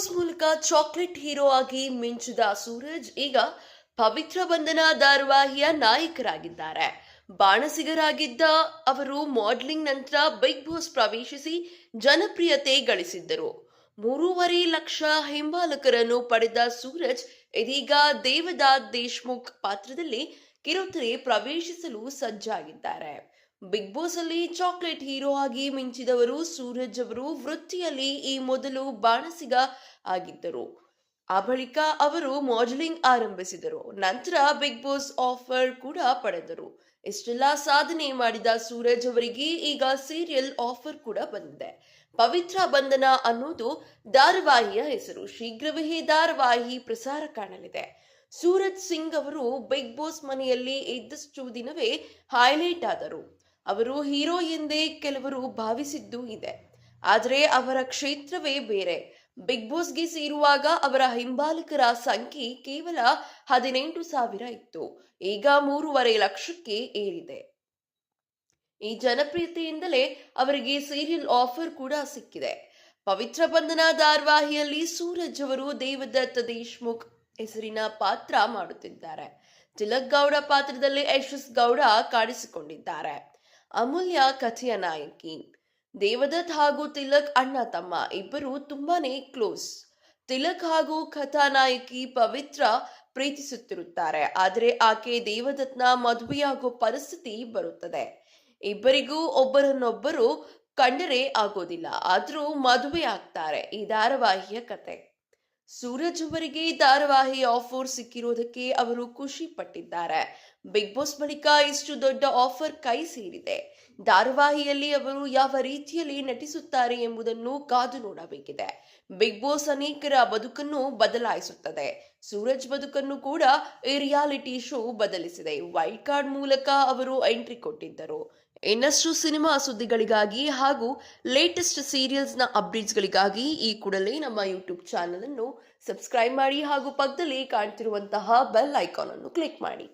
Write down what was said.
Boss ಮೂಲಕ chocolate hero ಆಗಿ ಮಿಂಚಿದ ಸೂರಜ್ ಈಗ ಪವಿತ್ರ ಬಂಧನ ಧಾರಾವಾಹಿಯ ನಾಯಕರಾಗಿದ್ದಾರೆ. ಬಾಣಸಿಗರಾಗಿದ್ದ ಅವರು ಮಾಡೆಲಿಂಗ್ ನಂತರ ಬಿಗ್ ಬಾಸ್ ಪ್ರವೇಶಿಸಿ ಜನಪ್ರಿಯತೆ ಗಳಿಸಿದ್ದರು. ಮೂರುವರೆ ಲಕ್ಷ ಹಿಂಬಾಲಕರನ್ನು ಪಡೆದ ಸೂರಜ್ ಇದೀಗ ದೇವದಾಸ್ ದೇಶ್ಮುಖ್ ಪಾತ್ರದಲ್ಲಿ ಕಿರುತೆರೆ ಪ್ರವೇಶಿಸಲು ಸಜ್ಜಾಗಿದ್ದಾರೆ. ಬಿಗ್ ಬಾಸ್ ಅಲ್ಲಿ ಚಾಕ್ಲೇಟ್ ಹೀರೋ ಆಗಿ ಮಿಂಚಿದವರು ಸೂರಜ್ ಅವರು ವೃತ್ತಿಯಲ್ಲಿ ಈ ಮೊದಲು ಬಾಣಸಿಗ ಆಗಿದ್ದರು. ಆ ಬಳಿಕ ಅವರು ಮಾಡಲಿಂಗ್ ಆರಂಭಿಸಿದರು. ನಂತರ ಬಿಗ್ ಬಾಸ್ ಆಫರ್ ಕೂಡ ಪಡೆದರು. ಇಷ್ಟೆಲ್ಲ ಸಾಧನೆ ಮಾಡಿದ ಸೂರಜ್ ಅವರಿಗೆ ಈಗ ಸೀರಿಯಲ್ ಆಫರ್ ಕೂಡ ಬಂದಿದೆ. ಪವಿತ್ರ ಬಂಧನ ಅನ್ನೋದು ಧಾರಾವಾಹಿಯ ಹೆಸರು. ಶೀಘ್ರವೇ ಧಾರಾವಾಹಿ ಪ್ರಸಾರ ಕಾಣಲಿದೆ. ಸೂರಜ್ ಸಿಂಗ್ ಅವರು ಬಿಗ್ ಬಾಸ್ ಮನೆಯಲ್ಲಿ ಇದ್ದಷ್ಟು ದಿನವೇ ಹೈಲೈಟ್ ಆದರು. ಅವರು ಹೀರೋ ಎಂದೇ ಕೆಲವರು ಭಾವಿಸಿದ್ದೂ ಇದೆ. ಆದರೆ ಅವರ ಕ್ಷೇತ್ರವೇ ಬೇರೆ. ಬಿಗ್ ಬಾಸ್ಗೆ ಸೇರುವಾಗ ಅವರ ಹಿಂಬಾಲಕರ ಸಂಖ್ಯೆ ಕೇವಲ ಹದಿನೆಂಟು ಸಾವಿರ ಇತ್ತು. ಈಗ ಮೂರುವರೆ ಲಕ್ಷಕ್ಕೆ ಏರಿದೆ. ಈ ಜನಪ್ರಿಯತೆಯಿಂದಲೇ ಅವರಿಗೆ ಸೀರಿಯಲ್ ಆಫರ್ ಕೂಡ ಸಿಕ್ಕಿದೆ. ಪವಿತ್ರ ಬಂಧನ ಧಾರಾವಾಹಿಯಲ್ಲಿ ಸೂರಜ್ ಅವರು ದೇವದತ್ತ ದೇಶ್ಮುಖ್ ಹೆಸರಿನ ಪಾತ್ರ ಮಾಡುತ್ತಿದ್ದಾರೆ. ತಿಲಕ್ ಗೌಡ ಪಾತ್ರದಲ್ಲಿ ಯಶಸ್ ಗೌಡ ಕಾಣಿಸಿಕೊಂಡಿದ್ದಾರೆ. ಅಮೂಲ್ಯ ಕಥೆಯ ನಾಯಕಿ. ದೇವದತ್ ಹಾಗೂ ತಿಲಕ್ ಅಣ್ಣ ತಮ್ಮ ಇಬ್ಬರು ತುಂಬಾನೇ ಕ್ಲೋಸ್. ತಿಲಕ್ ಹಾಗೂ ಕಥಾನಾಯಕಿ ಪವಿತ್ರ ಪ್ರೀತಿಸುತ್ತಿರುತ್ತಾರೆ. ಆದರೆ ಆಕೆ ದೇವದತ್ನ ಮದುವೆಯಾಗೋ ಪರಿಸ್ಥಿತಿ ಬರುತ್ತದೆ. ಇಬ್ಬರಿಗೂ ಒಬ್ಬರನ್ನೊಬ್ಬರು ಕಂಡರೆ ಆಗೋದಿಲ್ಲ. ಆದರೂ ಮದುವೆ ಆಗ್ತಾರೆ ಈ ಧಾರಾವಾಹಿಯ ಕತೆ. ಸೂರಜ್ ಅವರಿಗೆ ಧಾರಾವಾಹಿ ಆಫರ್ ಸಿಕ್ಕಿರೋದಕ್ಕೆ ಅವರು ಖುಷಿ ಪಟ್ಟಿದ್ದಾರೆ ಬಿಗ್ ಬಾಸ್ ಬಳಿಕ ಇಷ್ಟು ದೊಡ್ಡ ಆಫರ್ ಕೈ ಸೇರಿದೆ. ಧಾರಾವಾಹಿಯಲ್ಲಿ ಅವರು ಯಾವ ರೀತಿಯಲ್ಲಿ ನಟಿಸುತ್ತಾರೆ ಎಂಬುದನ್ನು ಕಾದು ನೋಡಬೇಕಿದೆ. ಬಿಗ್ ಬಾಸ್ ಅನೇಕರ ಬದುಕನ್ನು ಬದಲಾಯಿಸುತ್ತದೆ. ಸೂರಜ್ ಬದುಕನ್ನು ಕೂಡ ಈ ರಿಯಾಲಿಟಿ ಶೋ ಬದಲಿಸಿದೆ. ವೈಲ್ಡ್ ಕಾರ್ಡ್ ಮೂಲಕ ಅವರು ಎಂಟ್ರಿ ಕೊಟ್ಟಿದ್ದರು. ಇನ್ನಷ್ಟು ಸಿನಿಮಾ ಸುದ್ದಿಗಳಿಗಾಗಿ ಹಾಗೂ ಲೇಟೆಸ್ಟ್ ಸೀರಿಯಲ್ಸ್ನ ಅಪ್ಡೇಟ್ಸ್ಗಳಿಗಾಗಿ ಈ ಕೂಡಲೇ ನಮ್ಮ ಯೂಟ್ಯೂಬ್ ಚಾನಲ್ ಅನ್ನು ಸಬ್ಸ್ಕ್ರೈಬ್ ಮಾಡಿ ಹಾಗೂ ಪಕ್ಕದಲ್ಲಿ ಕಾಣ್ತಿರುವಂತಹ ಬೆಲ್ ಐಕಾನ್ ಅನ್ನು ಕ್ಲಿಕ್ ಮಾಡಿ.